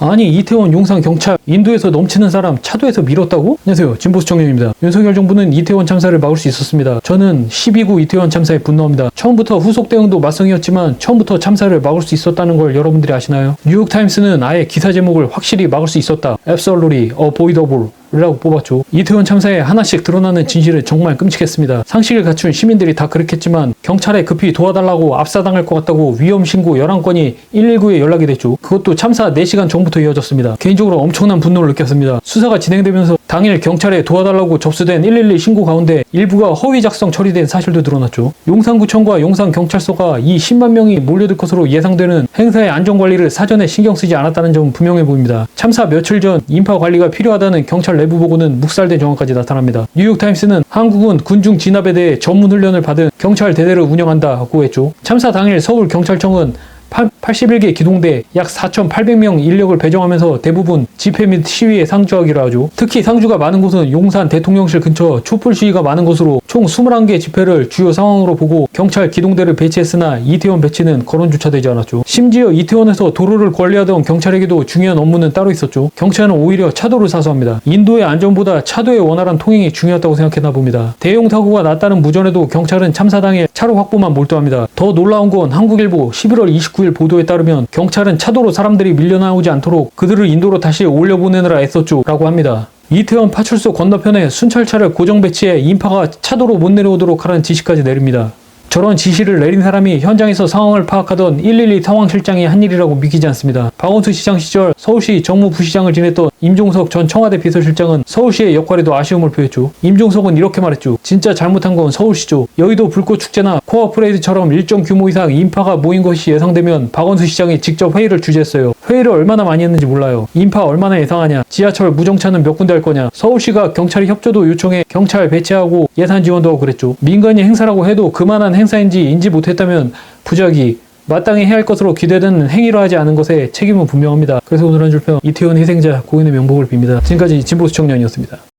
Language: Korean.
아니 이태원 용산 경찰 인도에서 넘치는 사람 차도에서 밀었다고? 안녕하세요 진보수 청년입니다. 윤석열 정부는 이태원 참사를 막을 수 있었습니다. 저는 12구 이태원 참사에 분노합니다. 처음부터 후속 대응도 맞성이었지만 처음부터 참사를 막을 수 있었다는 걸 여러분들이 아시나요? 뉴욕타임스는 아예 기사 제목을 확실히 막을 수 있었다. Absolutely avoidable 라고 뽑았죠. 이태원 참사에 하나씩 드러나는 진실은 정말 끔찍했습니다. 상식을 갖춘 시민들이 다 그렇겠지만 경찰에 급히 도와달라고 압사당할 것 같다고 위험 신고 11건이 119에 연락이 됐죠. 그것도 참사 4시간 전부터 이어졌습니다. 개인적으로 엄청난 분노를 느꼈습니다. 수사가 진행되면서 당일 경찰에 도와달라고 접수된 112 신고 가운데 일부가 허위 작성 처리된 사실도 드러났죠. 용산구청과 용산경찰서가 이 10만 명이 몰려들 것으로 예상되는 행사의 안전관리를 사전에 신경 쓰지 않았다는 점은 분명해 보입니다. 참사 며칠 전 인파 관리가 필요하다는 경찰 내부 보고는 묵살된 정황까지 나타납니다. 뉴욕타임스는 한국은 군중 진압에 대해 전문 훈련을 받은 경찰 대대를 운영한다고 했죠. 참사 당일 서울경찰청은 81개 기동대 약 4,800명 인력을 배정하면서 대부분 집회 및 시위에 상주하기로 하죠. 특히 상주가 많은 곳은 용산 대통령실 근처 촛불 시위가 많은 곳으로 총 21개 집회를 주요 상황으로 보고 경찰 기동대를 배치했으나 이태원 배치는 거론조차 되지 않았죠. 심지어 이태원에서 도로를 관리하던 경찰에게도 중요한 업무는 따로 있었죠. 경찰은 오히려 차도를 사수합니다. 인도의 안전보다 차도의 원활한 통행이 중요하다고 생각했나 봅니다. 대형 사고가 났다는 무전에도 경찰은 참사 당일 차로 확보만 몰두합니다. 더 놀라운 건 한국일보 11월 29일 보도에 따르면 경찰은 차도로 사람들이 밀려나오지 않도록 그들을 인도로 다시 올려보내느라 애썼죠 라고 합니다. 이태원 파출소 건너편에 순찰차를 고정 배치해 인파가 차도로 못 내려오도록 하라는 지시까지 내립니다. 저런 지시를 내린 사람이 현장에서 상황을 파악하던 112 상황실장이 한 일이라고 믿기지 않습니다. 박원순 시장 시절 서울시 정무부시장을 지냈던 임종석 전 청와대 비서실장은 서울시의 역할에도 아쉬움을 표했죠. 임종석은 이렇게 말했죠. 진짜 잘못한 건 서울시죠. 여의도 불꽃 축제나 코어 프레이드처럼 일정 규모 이상 인파가 모인 것이 예상되면 박원순 시장이 직접 회의를 주재했어요. 회의를 얼마나 많이 했는지 몰라요. 인파 얼마나 예상하냐. 지하철 무정차는 몇 군데 할 거냐. 서울시가 경찰이 협조도 요청해 경찰 배치하고 예산 지원도 하고 그랬죠. 민간이 행사라고 해도 그만한 행사인지 인지 못했다면 부작위 마땅히 해야 할 것으로 기대되는 행위로 하지 않은 것에 책임은 분명합니다. 그래서 오늘 한 줄평 이태원 희생자 고인의 명복을 빕니다. 지금까지 진보수 청년이었습니다.